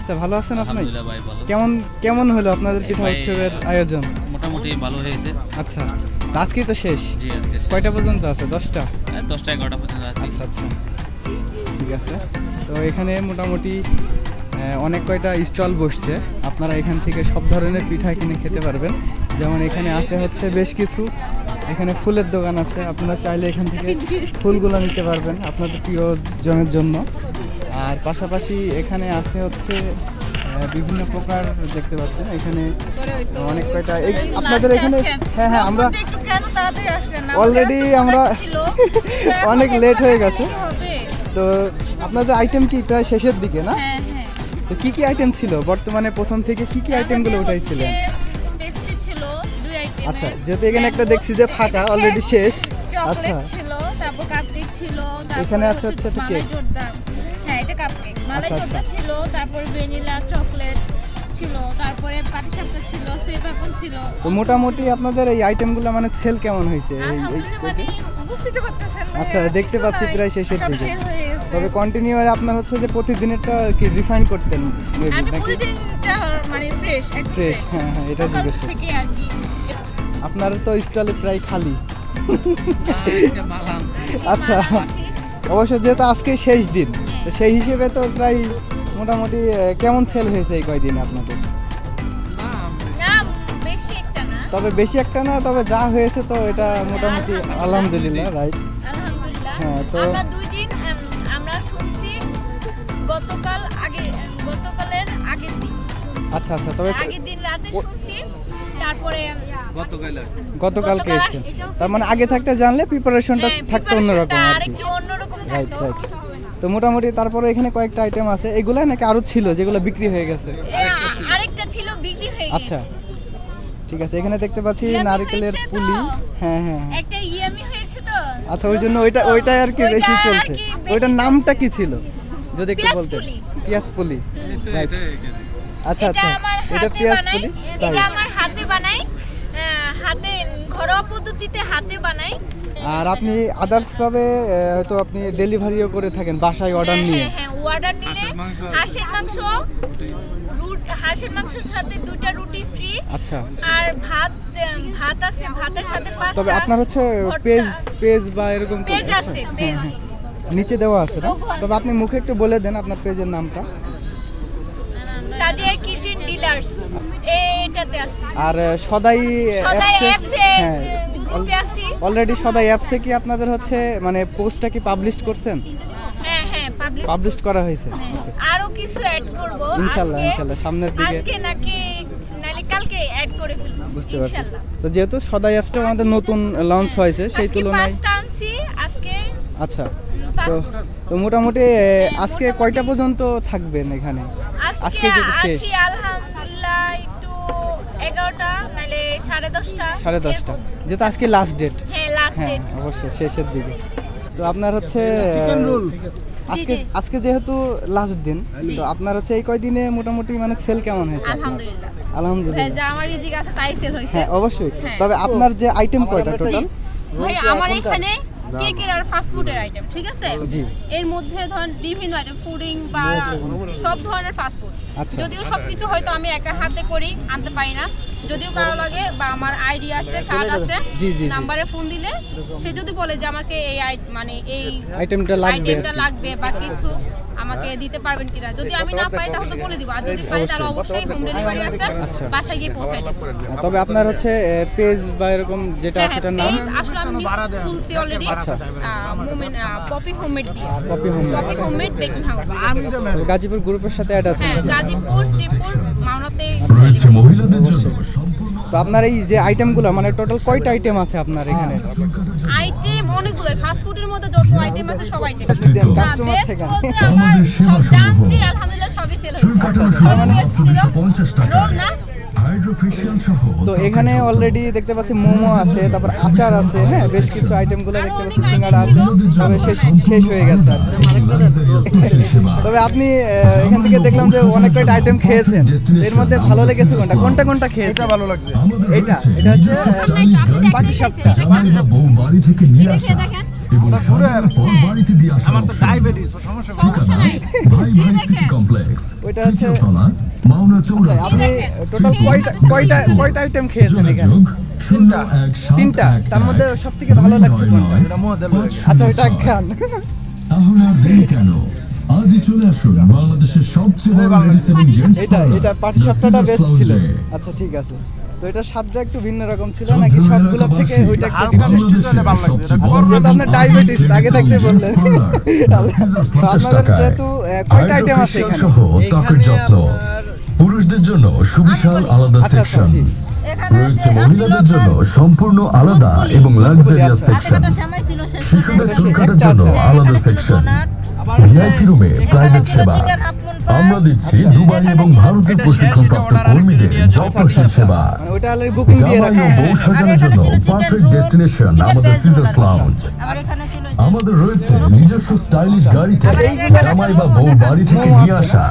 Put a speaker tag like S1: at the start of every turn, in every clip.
S1: অবস্থা ভালো আছেন আপনি?
S2: আলহামদুলিল্লাহ ভাই ভালো।
S1: কেমন কেমন হলো আপনাদের পিঠা
S2: ভাই,
S1: উৎসবের আয়োজন?
S2: মোটামুটি ভালো হয়েছে।
S1: আচ্ছা তো আজকেই তো শেষ?
S2: জি আজকে শেষ।
S1: কয়টা পর্যন্ত আছে? দশটা?
S2: এই দশটা এগারোটা পর্যন্ত আছি।
S1: আচ্ছা আচ্ছা। ঠিক আছে। তো এখানে মোটামুটি আহ, অনেক কয়টা স্টল বসছে। আপনারা এখান থেকে সব ধরনের পিঠা কিনে খেতে পারবেন। যেমন এখানে আছে হচ্ছে বেশ কিছু। এখানে ফুলের দোকান আছে। আপনারা চাইলে এখান থেকে ফুলগুলো নিতে পারবেন আপনাদের প্রিয়জনের জন্য। আর পাশাপাশি এখানে আছে হচ্ছে বিভিন্ন প্রকার দেখতে পাচ্ছেন। এখানে অনেক কয়টা আপনাদের এখানে হ্যাঁ হ্যাঁ আমরা অলরেডি আমরা অনেক লেট হয়ে গেছে। তো আপনাদের আইটেম কি? প্রায় শেষের দিকে না?
S3: হ্যাঁ,
S1: তো কি কি আইটেম ছিল? বর্তমানে প্রথম থেকে কি কি আইটেমগুলো উঠাইছিলেন? আচ্ছা যেহেতু এখানে একটা দেখছি যে ফাঁকা অলরেডি শেষ। আচ্ছা।
S3: ছিল তারপর কাপকেক ছিল
S1: এখানে আছে হচ্ছে একটা কেক।
S3: মালাই
S1: আচ্ছা, আচ্ছা।
S3: ছিল তারপর ভ্যানিলা চকলেট ছিল তারপরে পাটিসাপটা ছিল সেব আপেল ছিল।
S1: তো মোটামুটি আপনাদের এই আইটেমগুলো মানে সেল কেমন হয়েছে?
S3: আলহামদুলিল্লাহ মানে বুঝতে পারতেছেন
S1: আচ্ছা, দেখতে পাচ্ছি প্রায় শেষের দিকে।
S3: শেষ হয়ে গেছে।
S1: তবে কন্টিনিউ আপনার হচ্ছে যে প্রতিদিনেরটা কি রিফাইন করতেন
S3: আমি
S1: নাকি?
S3: প্রতিদিনটা মানে ফ্রেশ
S1: ফ্রেশ হ্যাঁ হ্যাঁ এটা জিজ্ঞেস করছি। আপনার তো স্টলে প্রায় খালি। আচ্ছা অবশ্য যেহেতু আজকে শেষ দিন তো সেই হিসেবে তো প্রায় মোটামুটি কেমন সেল হয়েছে এই কয়দিন আপনাদের?
S4: না বেশি একটা না।
S1: তবে বেশি একটা না তবে যা হয়েছে তো এটা মোটামুটি আলহামদুলিল্লাহ। রাইট
S4: আলহামদুলিল্লাহ।
S1: হ্যাঁ, তো-
S4: আমরা দুই দিন আমরা শুনছি গতকাল আগে গতকালের আগের দিন
S1: আচ্ছা আচ্ছা তবে
S4: আগের দিন রাতে শুনছি তারপরে
S2: গতকাল আসছে
S1: গতকালকে
S4: গতকাল
S1: এসেছেন। তার মানে আগে থাকতে জানলে প্রিপারেশনটা
S4: হ্যাঁ,
S1: থাকতো অন্যরকম আর কি। রাইট
S4: থাকতো।
S1: রাইট তো মোটামুটি তারপরে এখানে কয়েকটা আইটেম আছে। এগুলো নাকি আরও ছিল যেগুলো বিক্রি হয়ে গেছে?
S4: আরেকটা ছিল বিক্রি হয়ে গেছে। আচ্ছা।
S1: ঠিক আছে এখানে দেখতে পাচ্ছি নারকেলের পুলি। হ্যাঁ হ্যাঁ হ্যাঁ।
S4: একটা ইয়ামি হয়েছে তো?
S1: আচ্ছা ওই জন্য ওইটা ওইটাই আর কি বেশি চলছে। ওইটার নামটা কি ছিল? যদি একটু
S4: বলতে।
S1: পেঁয়াজ পুলি। আচ্ছা আচ্ছা। এটা পিয়াজ পুলি?
S4: এটা আমার হাতে বানাই। হাতে ঘরোয়া পদ্ধতিতে হাতে বানাই।
S1: আর আপনি আদার্স ভাবে হয়তো আপনি ডেলিভারিও করে থাকেন বাসায় অর্ডার
S4: হ্যাঁ,
S1: নিয়ে।
S4: হ্যাঁ হ্যাঁ অর্ডার নিলে হাঁসের মাংস রুট হাঁসের মাংসের সাথে দুইটা রুটি ফ্রি
S1: আচ্ছা।
S4: আর ভাত ভাত আছে ভাতের সাথে পাঁচটা
S1: তবে আপনার হচ্ছে পেজ পেজ বা এরকম
S4: পেজ আছে
S1: হ্যাঁ,
S4: পেজ
S1: হ্যাঁ। নিচে দেওয়া আছে না?
S4: আছে।
S1: তবে আপনি মুখে একটু বলে দেন আপনার পেজের নামটা।
S4: Sadia kitchen dealers. এটাতে আছে।
S1: আর সদাই
S4: সদাই
S1: অ্যাপসে হ্যাঁ।
S4: গ্রুপে আছি।
S1: অলরেডি সদাই অ্যাপসে কি আপনাদের হচ্ছে মানে পোস্টটা কি পাবলিশ করছেন?
S4: হ্যাঁ হ্যাঁ পাবলিশ
S1: পাবলিশ করা হয়েছে।
S4: আরও কিছু অ্যাড করব।
S1: ইনশাল্লাহ
S4: আজকে
S1: ইনশাল্লাহ সামনের দিকে।
S4: আজকে নাকি নালে কালকে অ্যাড করে ফেলব
S1: বুঝতে পারছি। তো যেহেতু সদাই অ্যাপসটা আমাদের নতুন লঞ্চ হয়েছে সেই
S4: আজকে
S1: তুলনায়
S4: পাঁচটা আনছি আজকে
S1: আচ্ছা। তো মোটামুটি আজকে কয়টা পর্যন্ত থাকবেন এখানে?
S4: আজকে
S1: আজকে শেষ
S4: আছি আলহামদুলিল্লাহ একটু এগারোটা নালে সাড়ে দশটা।
S1: সাড়ে দশটা।
S4: এরকম।
S1: যেহেতু আজকে লাস্ট ডেট
S4: হ্যাঁ লাস্ট
S1: হ্যাঁ
S4: ডেট
S1: অবশ্যই শেষের দিকে। তো আপনার হচ্ছে আজকে। আজকে যেহেতু লাস্ট দিন তো আপনার হচ্ছে এই কয়দিনে মোটামুটি মানে সেল কেমন হয়েছে আপনার?
S4: আলহামদুলিল্লাহ। হ্যাঁ,
S1: আলহামদুলিল্লাহ
S4: যা আমার রিজিক আছে তাই সেল হয়েছে।
S1: হ্যাঁ অবশ্যই।
S4: হ্যাঁ।
S1: তবে আপনার যে আইটেম কয়টা টোটাল
S4: ভাই আমার এখানে কেকের আর ফাস্ট ফুডের আইটেম ঠিক আছে? এর মধ্যে ধরেন বিভিন্ন আইটেম ফুডিং বা সব ধরনের ফাস্ট ফুড
S1: আচ্ছা।
S4: যদিও সবকিছু হয়তো আমি একা হাতে করি আনতে পারি না। যদিও কারও লাগে বা আমার আইডি আছে কার্ড আছে
S1: জি, জি।
S4: নাম্বারে ফোন দিলে সে যদি বলে যে আমাকে এই মানে এই
S1: আইটেমটা লাগবে
S4: বা কিছু আমাকে দিতে পারবেন কিনা? যদি আমি না পাই তাহলে তো বলে দিব। আর যদি পাই তাহলে অবশ্যই হোম ডেলিভারি আছে
S1: আচ্ছা।
S4: বাসায় গিয়ে পৌঁছাই দেবো।
S1: তবে আপনার হচ্ছে পেজ বা এরকম যেটা
S4: হ্যাঁ
S1: আছে
S4: হ্যাঁ
S1: সেটার নাম?
S4: পেজ আসলে আমি খুলছি অলরেডি
S1: আচ্ছা।
S4: মোমেন্ট পপি হোমমেড দিয়ে।
S1: Copy home
S4: Popy homemade baking house
S1: Gazipur গ্রুপের সাথে অ্যাড আছে।
S4: হ্যাঁ গাজীপুর শ্রীপুর মাওনাতে
S5: রয়েছে মহিলাদের জন্য সম্পূর্ণ
S1: তো আপনার এই যে আইটেমগুলো মানে টোটাল কয়টা আইটেম আছে আপনার এখানে?
S4: আইটেম অনেকগুলো ফাস্ট ফুডের মধ্যে যত আইটেম আছে সব আইটেম বেস্ট
S1: থেকে।
S4: আমার সব জানছি আলহামদুলিল্লাহ সবই সেল হয়েছে। রোল না?
S1: তো এখানে অলরেডি দেখতে পাচ্ছি মোমো আছে তারপর আচার আছে হ্যাঁ বেশ কিছু আইটেমগুলো
S4: আরও
S1: দেখতে পাচ্ছি সিঙ্গাড়া আছে তবে শেষ শেষ হয়ে গেছে তবে আপনি আহ, এখান থেকে দেখলাম যে অনেক কয়টা আইটেম খেয়েছেন। এর মধ্যে ভালো লেগেছে কোনটা? কোনটা কোনটা খেয়েছে? ভালো লাগছে। এইটা এটা হচ্ছে
S5: বউ বাড়ি থেকে নিয়ে আসা। এবং সাজানোর পর বাড়িতে দিয়ে আসা
S6: আমার তো ডায়াবেটিস সমস্যা
S5: ঠিকানা ভাই ভাই সিটি কমপ্লেক্স
S1: ওইটা হচ্ছে-
S5: তৃতীয়তলা মাওনা চৌরাস্তা।
S1: আপনি টোটাল কয়টা কয়টা কয়টা আইটেম খেয়েছেন এখানে?
S5: যোগাযোগ শূন্য এক সাত
S1: তিনটা। তার মধ্যে
S5: এক
S1: ভালো লাগছে কোনটা?
S6: এটা মহাদেব
S1: আচ্ছা ওইটা খান।
S5: তাহলে আর দেরি কেন? আজই চলে আসুন বাংলাদেশের সবচেয়ে বড় লেডিস এবং জেন্টস
S1: এটা এটা পাটি সাপটাটা বেস্ট ছিল। আচ্ছা ঠিক আছে। তো এটা স্বাদটা একটু ভিন্ন রকম ছিল নাকি সবগুলো থেকে ওইটা একটু
S6: হালকা মিষ্টি জলে ভালো লাগছে। এটা
S1: আচ্ছা,
S6: গরম
S1: যেহেতু আপনার ডায়াবেটিস আগে থাকতে বললেন। আপনাদের যেহেতু কয়টা আইটেম আছে এখানে?
S5: সহ ত্বকের যত্ন। পুরুষদের জন্য সুবিশাল আলাদা
S1: আচ্ছা, আচ্ছা,
S5: সেকশন
S1: জি।
S5: রয়েছে মহিলাদের জন্য সম্পূর্ণ আলাদা এবং লাক্সারিয়াস
S1: আচ্ছা।
S5: সেকশন শিশুদের চুল কাটার জন্য আলাদা সেকশন ভিআইপি রুমে প্রাইভেট সেবা। আমরা দিচ্ছি
S1: আচ্ছা।
S5: দুবাই এবং ভারতের প্রশিক্ষণপ্রাপ্ত কর্মীদের যত্নশীল সেবা।
S1: ওইটা অলরেডি বুকিং দিয়ে
S5: জামাই ও বউ সাজানোর জন্য পারফেক্ট ডেস্টিনেশন আমাদের সিজার্স লাউঞ্জ আমাদের রয়েছে নিজস্ব স্টাইলিশ গাড়ি থেকে
S7: এইগুলো-
S5: জামাই বা বউ বাড়ি থেকে নিয়ে আসা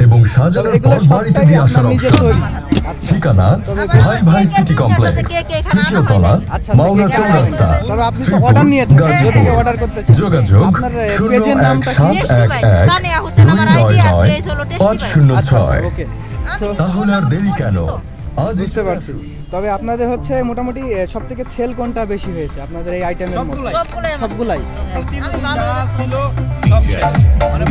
S5: এবং সাজানোর পর বাড়িতে দিয়ে আসার অপশন
S1: আচ্ছা।
S5: ঠিকানা ভাই ভাই সিটি কমপ্লেক্স। তৃতীয় তলা
S1: আচ্ছা,
S5: মাওনা
S1: আচ্ছা,
S5: চৌরাস্তা
S1: নিয়ে।
S5: যোগাযোগ শূন্য এক সাত এক এক নয় পাঁচ শূন্য
S1: আচ্ছা
S5: ছয়। তাহলে আর দেরি কেন? আজ
S1: বুঝতে পারছি। তবে আপনাদের হচ্ছে মোটামুটি সব থেকে সেল কোনটা বেশি হয়েছে? আপনাদের এই আইটেমের মধ্যে?
S6: সবগুলাই। ছিল সব মানে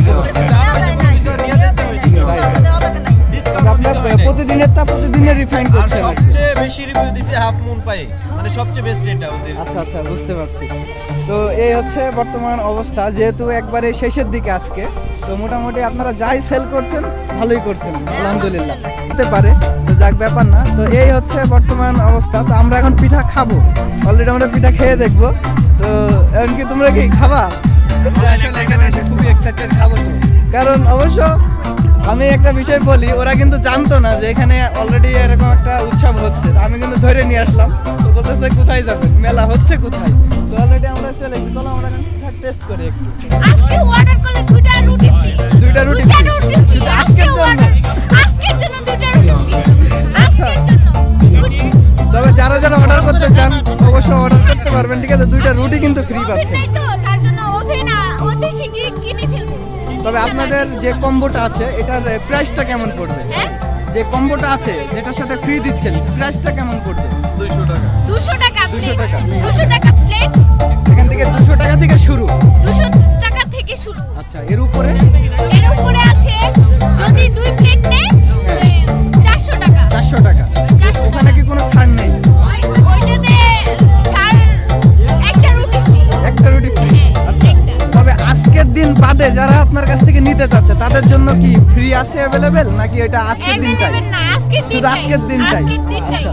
S1: আপনার। প্রতিদিনের রিফাইন
S6: আর
S1: করছেন
S6: সবচেয়ে বেশি রিভিউ দিছে হাফ মুন পাই মানে সবচেয়ে বেস্ট এটা ওদের।
S1: আচ্ছা আচ্ছা বুঝতে পারছি। তো এই হচ্ছে বর্তমান অবস্থা যেহেতু একবারে শেষের দিকে আজকে তো মোটামুটি আপনারা যাই সেল করছেন ভালোই করছেন আলহামদুলিল্লাহ। হতে পারে তো যাক ব্যাপার না। তো এই হচ্ছে বর্তমান অবস্থা। তো আমরা এখন পিঠা খাব। অলরেডি আমরা পিঠা খেয়ে দেখব। তো এখন কি তোমরা কি খাবা? কারণ অবশ্য আমি একটা বিষয় বলি ওরা কিন্তু জানতো না যে এখানে অলরেডি এরকম একটা উৎসব হচ্ছে। আমি কিন্তু ধরে নিয়ে আসলাম। তো বলতেছে কোথায় যাবেন মেলা হচ্ছে কোথায়? তো অলরেডি আমরা চলে গেছি। চলো আমরা টেস্ট করি একটু।
S4: আজকে অর্ডার করলে দুইটা রুটি ফ্রি
S1: দুইটা রুটি
S4: ফ্রি
S1: আজকের জন্য?
S4: আজকের জন্য দুইটা রুটি ফ্রি আজকের জন্য।
S1: তবে যারা যারা অর্ডার করতে চান অবশ্যই অর্ডার করতে পারবেন। ঠিক আছে দুইটা রুটি কিন্তু ফ্রি পাচ্ছেন। তবে আপনাদের যে কম্বোটা আছে এটার প্রাইসটা কেমন পড়বে?
S4: হ্যাঁ?
S1: যে কম্বোটা আছে যেটার সাথে ফ্রি দিচ্ছেন প্রাইসটা কেমন পড়বে?
S6: দুইশো টাকা।
S4: দুশো টাকা
S1: 200 টাকা।
S4: দুশো টাকা প্লেট
S1: এখান থেকে দুশো টাকা থেকে শুরু।
S4: দুশো টাকা থেকে শুরু।
S1: আচ্ছা এর উপরে?
S4: এর উপরে আছে যদি দুই প্লেট ফ্রি
S1: আছে অ্যাভেলেবেল নাকি এটা আজকের দিনটাই? শুধু আজকের দিনটাই?
S4: আজকের
S1: আচ্ছা।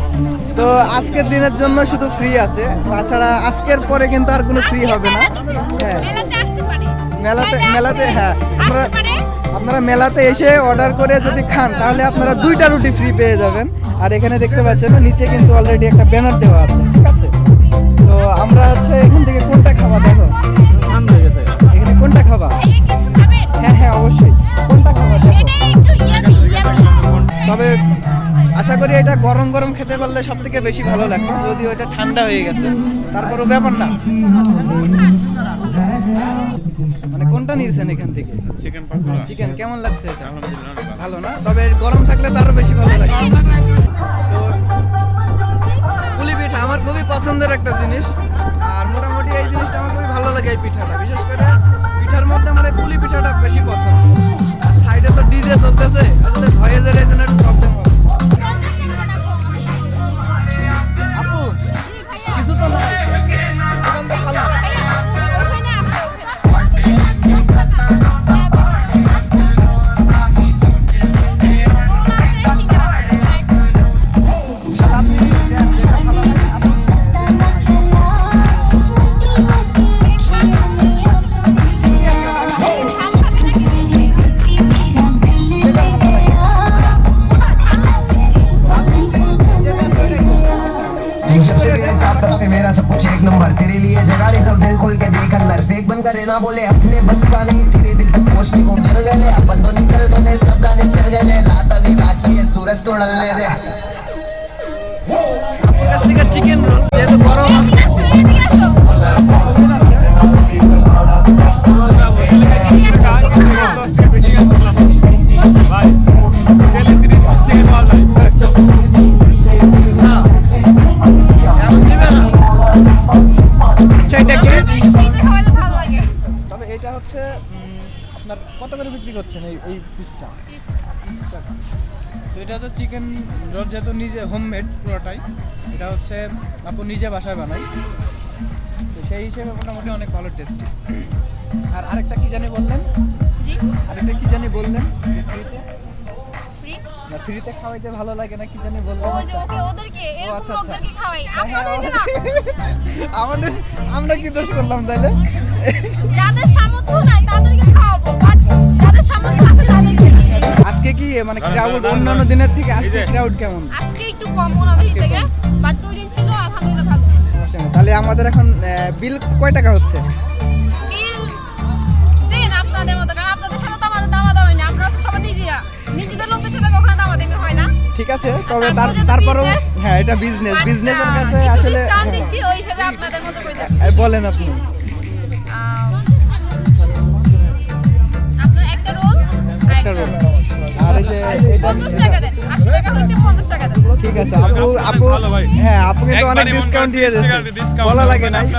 S1: তো আজকের দিনের জন্য শুধু ফ্রি আছে। তাছাড়া আজকের পরে কিন্তু আর কোনো ফ্রি হবে না।
S4: মেলাতে-
S1: হ্যাঁ।
S4: মেলাতে
S1: মেলাতে হ্যাঁ। আপনারা আপনারা মেলাতে এসে অর্ডার করে যদি খান তাহলে আপনারা দুইটা রুটি ফ্রি পেয়ে যাবেন। আর এখানে দেখতে পাচ্ছেন নিচে কিন্তু অলরেডি একটা ব্যানার দেওয়া আছে ঠিক আছে? তো আমরা হচ্ছে এখান থেকে কোনটা খাওয়া দেখো? এখানে কোনটা খাবা? তবে আশা করি এটা গরম গরম খেতে পারলে সব থেকে বেশি ভালো লাগতো যদিও এটা ঠান্ডা হয়ে গেছে। তারপরও ব্যাপার না। মানে কোনটা নিয়েছেন এখান থেকে?
S2: চিকেন পাকোড়া।
S1: চিকেন কেমন লাগছে এটা?
S2: ভালো।
S1: না? তবে গরম থাকলে তো আরও বেশি ভালো লাগে। তো পুলি পিঠা আমার খুবই পছন্দের একটা জিনিস। আর মোটামুটি এই জিনিসটা আমার খুবই ভালো লাগে এই পিঠাটা। বিশেষ করে পিঠার মধ্যে আমার পুলি পিঠাটা বেশি পছন্দ। ডিজে চলতেছে আসলে ভয়েজের এই
S4: na
S1: mulher এটা হচ্ছে চিকেন রোল যেহেতু নিজে হোমমেড পুরোটাই এটা হচ্ছে আপু নিজে বাসায় বানাই তো সেই হিসেবে মোটামুটি অনেক ভালো টেস্টি আর আরেকটা কি জানি বললেন?
S4: জি?
S1: আরেকটা কি জানি বললেন? ফ্রিতে
S4: ফ্রি
S1: না ফ্রিতে খাওয়াইতে ভালো লাগে না কি জানি
S4: ও যে ওকে ওদেরকে এরকম
S1: আচ্ছা, আচ্ছা।
S4: লোকদেরকে খাওয়াই।
S1: হ্যাঁ, হ্যাঁ,
S4: আপনাদেরকে না?
S1: আমাদের আমরা কি দোষ করলাম তাহলে
S4: যাদের
S1: দিনের থেকে আজকে ক্রাউড কেমন?
S4: আজকে একটু কম ওনাদের
S1: আজকে
S4: থেকে বাট দুই দিন ছিল আলহামদুলিল্লাহ ভালো।
S1: তাহলে আমাদের এখন বিল কয় টাকা হচ্ছে?
S4: বিল দেন আপনাদের মতো কারণ আপনাদের সাথে তো আমাদের দামাদামি নেই আপনারা তো সবাই নিজেরা। নিজেদের লোকদের সাথে কখনো দামাদামি হয় না।
S1: ঠিক আছে তবে
S4: তারপরে
S1: তার তারপরেও হ্যাঁ এটা বিজনেস বিজনেসের কাছে
S4: কিছু
S1: আসলে হ্যাঁ।
S4: দিচ্ছি ওই হিসেবে আপনাদের মতো করে যাবে
S1: বলেন আপনি।
S4: আপনার একটা রোল
S1: একটা রোল আর এই যে
S4: পঞ্চাশ টাকা দেন আশি টাকা হয়েছে পঞ্চাশ টাকা দেন।
S1: ঠিক আছে আপু আপু হ্যাঁ আপু কিন্তু অনেক ডিসকাউন্ট দিয়ে দিয়েছে। বলা লাগে না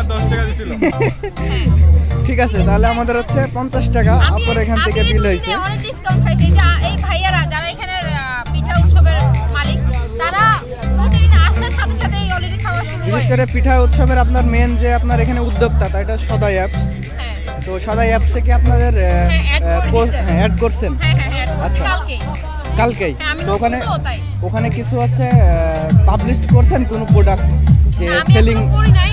S1: ঠিক আছে তাহলে আমাদের হচ্ছে পঞ্চাশ টাকা আপুর এখান থেকে বিল হয়েছে।
S4: অনেক ডিসকাউন্ট পাইছি যে এই ভাইয়ারা যারা এখানে পিঠা উৎসবের মালিক তারা প্রতিদিন আসার সাথে সাথে অলরেডি খাওয়া শুরু
S1: বিশেষ করে। পিঠা উৎসবের আপনার মেন যে আপনার এখানে উদ্যোক্তা তা এটা সদাই অ্যাপ
S4: হ্যাঁ
S1: তো সদাই অ্যাপসে কি আপনাদের। অ্যাড করছেন?
S4: হ্যাঁ হ্যাঁ হ্যাঁ
S1: আচ্ছা।
S4: কালকে
S1: কালকেই? ওখানে ওখানে কিছু আছে পাবলিশ করছেন কোনো প্রোডাক্ট যে সেলিং
S4: করি নাই।